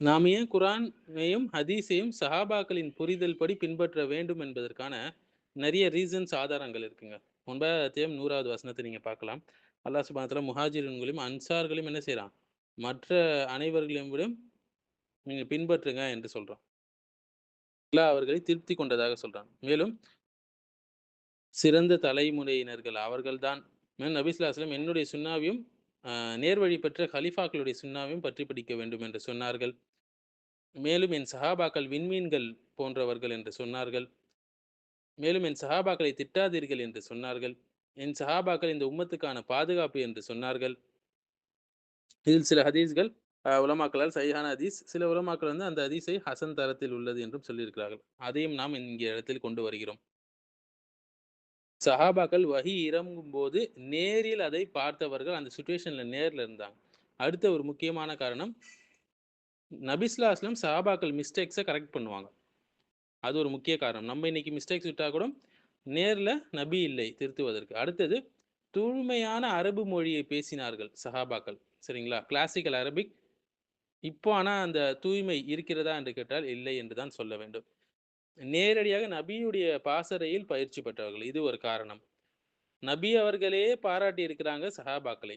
நாம் ஏன் குரானையும் ஹதீஸையும் சஹாபாக்களின் புரிதல் படி பின்பற்ற வேண்டும் என்பதற்கான நிறைய ரீசன்ஸ் ஆதாரங்கள் இருக்குங்க. ஒன்பதாவது நூறாவது வசனத்தை நீங்கள் பார்க்கலாம். அல்லா சுபானத்தில் முஹாஜிர்களையும் அன்சார்களையும் என்ன செய்கிறான் மற்ற அனைவர்களையும் விட நீங்கள் பின்பற்றுங்க என்று சொல்கிறான் அல்லாஹ் அவர்களை திருப்தி கொண்டதாக சொல்கிறான் மேலும் சிறந்த தலைமுறையினர்கள் அவர்கள்தான். மேலும் நபிஸ்லாஸ்லம் என்னுடைய சுண்ணாவையும் நேர்வழி பெற்ற ஹலிஃபாக்களுடைய சுண்ணாவையும் பற்றி பிடிக்க வேண்டும் என்று சொன்னார்கள். மேலும் என் சஹாபாக்கள் விண்மீன்கள் போன்றவர்கள் என்று சொன்னார்கள். மேலும் என் சஹாபாக்களை திட்டாதீர்கள் என்று சொன்னார்கள். என் சஹாபாக்கள் இந்த உம்மத்துக்கான பாதுகாப்பு என்று சொன்னார்கள். இதில் சில ஹதீஸ்கள் உலமாக்களால் சரியான ஹதீஸ் சில உலமாக்கள் வந்து அந்த ஹதீஸை ஹசன் தரத்தில் உள்ளது என்றும் சொல்லியிருக்கிறார்கள். அதையும் நாம் இங்கே இடத்தில் கொண்டு வருகிறோம். சஹாபாக்கள் வகி இறங்கும் போது நேரில் அதை பார்த்தவர்கள் அந்த சுச்சுவேஷன்ல நேரில் இருந்தாங்க. அடுத்த ஒரு முக்கியமான காரணம் நபிஸ்லா அஸ்லம் சஹாபாக்கள் மிஸ்டேக்ஸை கரெக்ட் பண்ணுவாங்க. அது ஒரு முக்கிய காரணம். நம்ம இன்னைக்கு மிஸ்டேக்ஸ் விட்டா கூட நேரில் நபி இல்லை திருத்துவதற்கு. அடுத்தது தூய்மையான அரபு மொழியை பேசினார்கள் சஹாபாக்கள். சரிங்களா? கிளாசிக்கல் அரபிக் இப்போ ஆனால் அந்த தூய்மை இருக்கிறதா என்று கேட்டால் இல்லை என்று தான் சொல்ல வேண்டும். நேரடியாக நபியுடைய பாசறையில் பயிற்சி பெற்றவர்கள். இது ஒரு காரணம். நபி அவர்களே பாராட்டி இருக்கிறாங்க சஹாபாக்களை.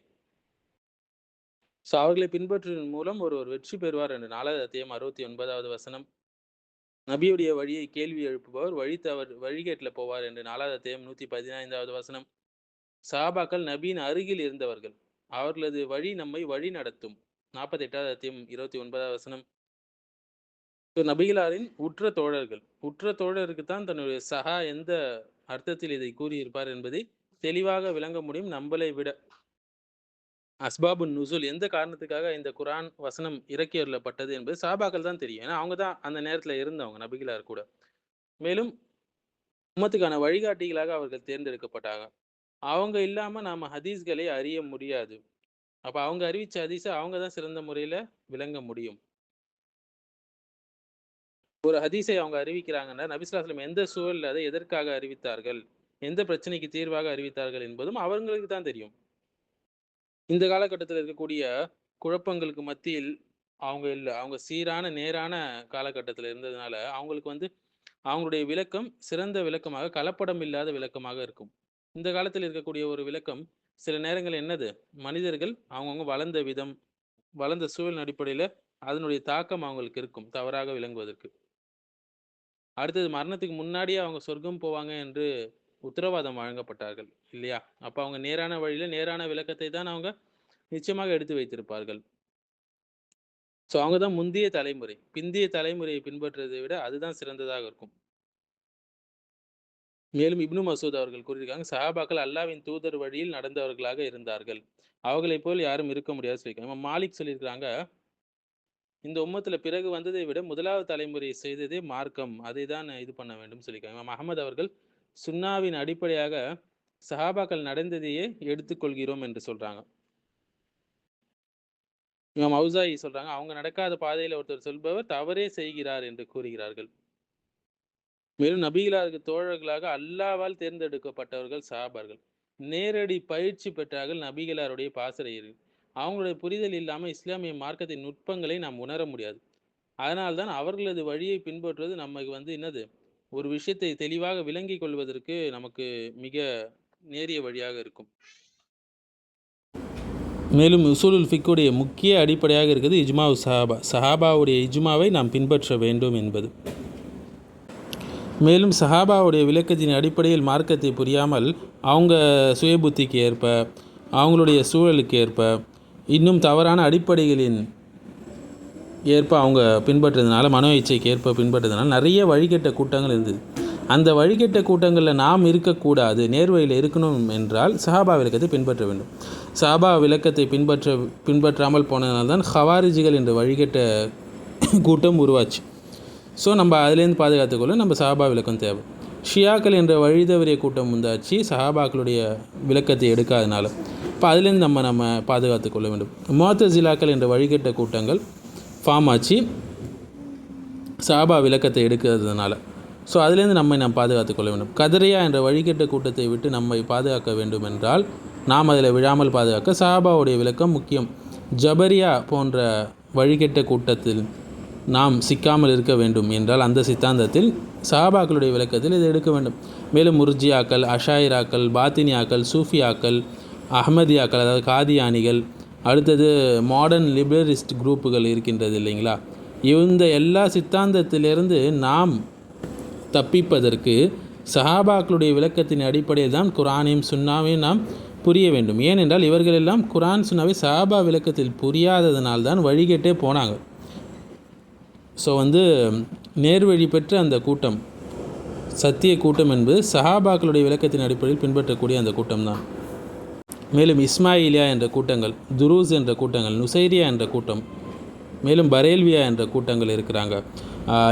ஸோ அவர்களை பின்பற்றுவதன் மூலம் ஒருவர் வெற்றி பெறுவார் என்று நாலாவது அத்தியம் அறுபத்தி ஒன்பதாவது வசனம். நபியுடைய வழியை கேள்வி எழுப்புபவர் வழி தவறு வழிகேட்டில் போவார் என்று நாலாவது அத்தியம் நூற்றி பதினைந்தாவது வசனம். சஹாபாக்கள் நபியின் அருகில் இருந்தவர்கள். அவர்களது வழி நம்மை வழி நடத்தும் நாற்பத்தி எட்டாவது அத்தியம் இருபத்தி ஒன்பதாவது வசனம். நபிகளாரின் உற்ற தோழர்கள். உற்ற தோழருக்கு தான் தன்னுடைய சகா எந்த அர்த்தத்தில் இதை கூறியிருப்பார் என்பதை தெளிவாக விளங்க முடியும். நம்மளை விட அஸ்பாபு நுசுல் எந்த காரணத்துக்காக இந்த குரான் வசனம் இறக்கி என்பது சாபாக்கள் தான் தெரியும். ஏன்னா அவங்க தான் அந்த நேரத்தில் இருந்தவங்க நபிகளார் கூட. மேலும் உம்மத்துக்கான வழிகாட்டிகளாக அவர்கள் தேர்ந்தெடுக்கப்பட்டாங்க. அவங்க இல்லாமல் நாம ஹதீஸ்களை அறிய முடியாது. அப்போ அவங்க அறிவிச்ச ஹதீஸை அவங்க தான் சிறந்த முறையில் விளங்க முடியும். ஒரு ஹதீஸை அவங்க அறிவிக்கிறாங்கன்னா நபிஸ்லாஸ்லம் எந்த சூழல் அதை எதற்காக அறிவித்தார்கள்? எந்த பிரச்சனைக்கு தீர்வாக அறிவித்தார்கள் என்பதும் அவங்களுக்கு தான் தெரியும். இந்த காலகட்டத்தில் இருக்கக்கூடிய குழப்பங்களுக்கு மத்தியில் அவங்க இல்லை அவங்க சீரான நேரான காலகட்டத்தில் இருந்ததுனால அவங்களுக்கு வந்து அவங்களுடைய விளக்கம் சிறந்த விளக்கமாக கலப்படம் இல்லாத விளக்கமாக இருக்கும். இந்த காலத்தில் இருக்கக்கூடிய ஒரு விளக்கம் சில நேரங்கள் என்னது? மனிதர்கள் அவங்கவுங்க வளர்ந்த விதம் வளர்ந்த சூழல் அடிப்படையில் அதனுடைய தாக்கம் அவங்களுக்கு இருக்கும் தவறாக விளங்குவதற்கு. அடுத்தது மரணத்துக்கு முன்னாடியே அவங்க சொர்க்கம் போவாங்க என்று உத்தரவாதம் வழங்கப்பட்டார்கள் இல்லையா? அப்ப அவங்க நேரான வழியில நேரான விளக்கத்தை தான் அவங்க நிச்சயமாக எடுத்து வைத்திருப்பார்கள். ஸோ அவங்க தான் முந்தைய தலைமுறை. பிந்தைய தலைமுறையை பின்பற்றுவதை விட அதுதான் சிறந்ததாக இருக்கும். மேலும் இப்னு மசூத் அவர்கள் கூறியிருக்காங்க சஹாபாக்கள் அல்லாவின் தூதர் வழியில் நடந்தவர்களாக இருந்தார்கள். அவர்களைப் போல் யாரும் இருக்க முடியாது சொல்லியிருக்காங்க. மாலிக் சொல்லியிருக்கிறாங்க இந்த உம்மத்துல பிறகு வந்ததை விட முதலாவது தலைமுறை செய்ததே மார்க்கம். அதை தான் இது பண்ண வேண்டும் சொல்லியிருக்காங்க. அகமது அவர்கள் சுன்னாவின் அடிப்படையாக சஹாபாக்கள் நடந்ததையே எடுத்துக்கொள்கிறோம் என்று சொல்றாங்க. இமாம் மௌசாயி சொல்றாங்க அவங்க நடக்காத பாதையில ஒருத்தர் சொல்பவர் தவறே செய்கிறார் என்று கூறுகிறார்கள். மேலும் நபிகளாருக்கு தோழர்களாக அல்லாவால் தேர்ந்தெடுக்கப்பட்டவர்கள் சஹாபார்கள் நேரடி பயிற்சி பெற்றார்கள் நபிகளாருடைய பாசறையர்கள் அவங்களுடைய புரிதல் இல்லாமல் இஸ்லாமிய மார்க்கத்தின் நுட்பங்களை நாம் உணர முடியாது. அதனால்தான் அவர்களது வழியை பின்பற்றுவது நமக்கு வந்து என்னது? ஒரு விஷயத்தை தெளிவாக விளங்கிக் கொள்வதற்கு நமக்கு மிக நேரிய வழியாக இருக்கும். மேலும் உசூலுல் ஃபிக்குடைய முக்கிய அடிப்படையாக இருக்குது இஜ்மாவு சஹாபா. சஹாபாவுடைய இஜ்மாவை நாம் பின்பற்ற வேண்டும் என்பது. மேலும் சஹாபாவுடைய விளக்கத்தின் அடிப்படையில் மார்க்கத்தை புரியாமல் அவங்க சுயபுத்திக்கு ஏற்ப அவங்களுடைய சூழலுக்கு ஏற்ப இன்னும் தவறான அடிப்படைகளின் ஏற்ப அவங்க பின்பற்றதுனால மனோ இச்சைக்கு ஏற்ப பின்பற்றதுனால நிறைய வழிகட்ட கூட்டங்கள் இருந்தது. அந்த வழிகட்ட கூட்டங்களில் நாம் இருக்கக்கூடாது நேர்வழியில் இருக்கணும் என்றால் சஹாபா விளக்கத்தை பின்பற்ற வேண்டும். சஹாபா விளக்கத்தை பின்பற்ற பின்பற்றாமல் போனதுனால்தான் ஹவாரிஜிகள் என்ற வழிகட்ட கூட்டம் உருவாச்சு. ஸோ நம்ம அதுலேருந்து பாதுகாத்துக்கொள்ள நம்ம சஹாபா விளக்கம் தேவை. ஷியாக்கள் என்ற வழிதவறிய கூட்டம் உண்டாச்சு சஹாபாக்களுடைய விளக்கத்தை எடுக்காதனால. இப்போ அதுலேருந்து நம்ம நம்ம பாதுகாத்து கொள்ள வேண்டும். மோத்தசிலாக்கள் என்ற வழிகட்ட கூட்டங்கள் ஃபார்ம் ஆச்சு. சாபா விளக்கத்தை எடுக்கிறதுனால. ஸோ அதுலேருந்து நம்மை நாம் பாதுகாத்து கொள்ள வேண்டும். கதிரையா என்ற வழிகட்ட கூட்டத்தை விட்டு நம்மை பாதுகாக்க வேண்டும் என்றால் நாம் அதில் விழாமல் பாதுகாக்க சாபாவுடைய விளக்கம் முக்கியம். ஜபரியா போன்ற வழிகட்ட கூட்டத்தில் நாம் சிக்காமல் இருக்க வேண்டும் என்றால் அந்த சித்தாந்தத்தில் சஹாபாக்களுடைய விளக்கத்தில் இதை எடுக்க வேண்டும். மேலும் முர்ஜியாக்கள் அஷாயிராக்கள் பாத்தினியாக்கள் சூஃபியாக்கள் அகமதியாக்கள் அதாவது காதியானிகள் அடுத்தது மாடர்ன் லிபரலிஸ்ட் குரூப்புகள் இருக்கின்றது இல்லைங்களா? இந்த எல்லா சித்தாந்தத்திலிருந்து நாம் தப்பிப்பதற்கு சஹாபாக்களுடைய விளக்கத்தின் அடிப்படையில் தான் குரானையும் சுன்னாவையும் நாம் புரிய வேண்டும். ஏனென்றால் இவர்கள் எல்லாம் குரான் சுன்னாவை சஹாபா விளக்கத்தில் புரியாததனால் தான் வழிகேட்டே போனாங்க. ஸோ வந்து நேர்வழி பெற்ற அந்த கூட்டம் சத்திய கூட்டம் என்பது சஹாபாக்களுடைய விளக்கத்தின் அடிப்படையில் பின்பற்றக்கூடிய அந்த கூட்டம் தான் மேலும் இஸ்மாயிலியா என்ற கூட்டங்கள் துரூஸ் என்ற கூட்டங்கள் நுசைரியா என்ற கூட்டம் மேலும் பரேல்வியா என்ற கூட்டங்கள் இருக்கிறாங்க.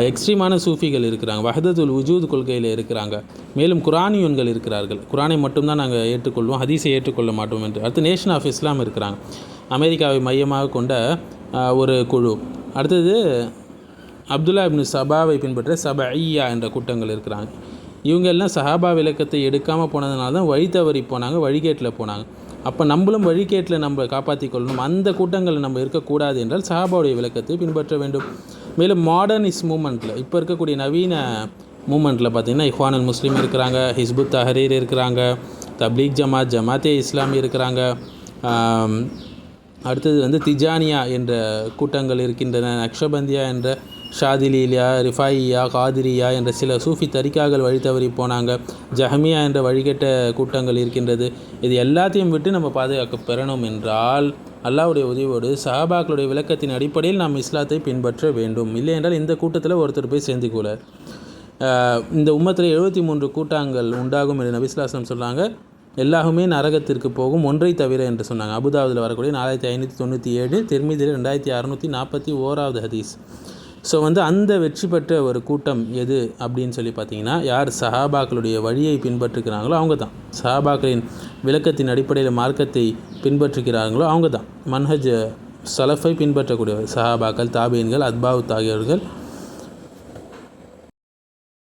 எக்ஸ்ட்ரீமான சூஃபிகள் இருக்கிறாங்க வஹதத்துல் உஜூத் கொள்கையில் இருக்கிறாங்க. மேலும் குரானியன்கள் இருக்கிறார்கள். குரானை மட்டும்தான் நாங்கள் ஏற்றுக்கொள்வோம் ஹதீஸை ஏற்றுக்கொள்ள மாட்டோம் என்று. அடுத்து நேஷன் ஆஃப் இஸ்லாம் இருக்கிறாங்க. அமெரிக்காவை மையமாக கொண்ட ஒரு குழு. அடுத்தது அப்துல்லா இப்னு சபாவை பின்பற்ற சபையா என்ற கூட்டங்கள் இருக்கிறாங்க. இவங்கெல்லாம் சஹாபா விளக்கத்தை எடுக்காமல் போனதுனால தான் வழி தவறி போனாங்க வழிகேட்டில் போனாங்க. அப்போ நம்மளும் வழிகேட்டில் நம்ம காப்பாற்றிக் கொள்ளணும். அந்த கூட்டங்களில் நம்ம இருக்கக்கூடாது என்றால் சஹாபாவுடைய விளக்கத்தை பின்பற்ற வேண்டும். மேலும் மாடர்னிஸ் மூமெண்ட்டில் இப்போ இருக்கக்கூடிய நவீன மூமெண்ட்டில் பார்த்திங்கன்னா இஹ்வானல் முஸ்லீம் இருக்கிறாங்க ஹிஸ்புத் தஹரீர் இருக்கிறாங்க தப்லீக் ஜமாத் ஜமாத்தே இஸ்லாமி இருக்கிறாங்க. அடுத்தது வந்து திஜானியா என்ற கூட்டங்கள் இருக்கின்றன நக்ஷபந்தியா என்ற ஷாதிலீலியா ரிஃபாயியா காதிரியா என்ற சில சூஃபி தரிக்காக்கள் வழி தவறி போனாங்க. ஜஹமியா என்ற வழிகட்ட கூட்டங்கள் இருக்கின்றது. இது எல்லாத்தையும் விட்டு நம்ம பாதுகாக்க பெறணும் என்றால் அல்லாவுடைய உதவியோடு சஹாபாக்களுடைய விளக்கத்தின் அடிப்படையில் நாம் இஸ்லாத்தை பின்பற்ற வேண்டும். இல்லை என்றால் இந்த கூட்டத்தில் ஒருத்தர் போய் சேர்ந்து கூட இந்த உம்மத்தில் எழுபத்தி மூன்று கூட்டங்கள் உண்டாகும் என்று நபிஸ்லாசனம் சொன்னாங்க. எல்லாருமே நரகத்திற்கு போகும் ஒன்றை தவிர என்று சொன்னாங்க. அபுதாபுதில் வரக்கூடிய நாலாயிரத்தி ஐநூற்றி தொண்ணூற்றி ஏழு திருமீதியில் ரெண்டாயிரத்தி அறநூற்றி நாற்பத்தி ஓராவது ஹதீஸ். ஸோ வந்து அந்த வெற்றி பெற்ற ஒரு கூட்டம் எது அப்படின்னு சொல்லி பார்த்தீங்கன்னா யார் சஹாபாக்களுடைய வழியை பின்பற்றுகிறாங்களோ அவங்க தான் சஹாபாக்களின் விளக்கத்தின் அடிப்படையில் மார்க்கத்தை பின்பற்றுகிறார்களோ அவங்க தான் மன்ஹஜ் சலஃபை பின்பற்றக்கூடியவர். சஹாபாக்கள் தாபீன்கள் அத்பாவுத் ஆகியவர்கள்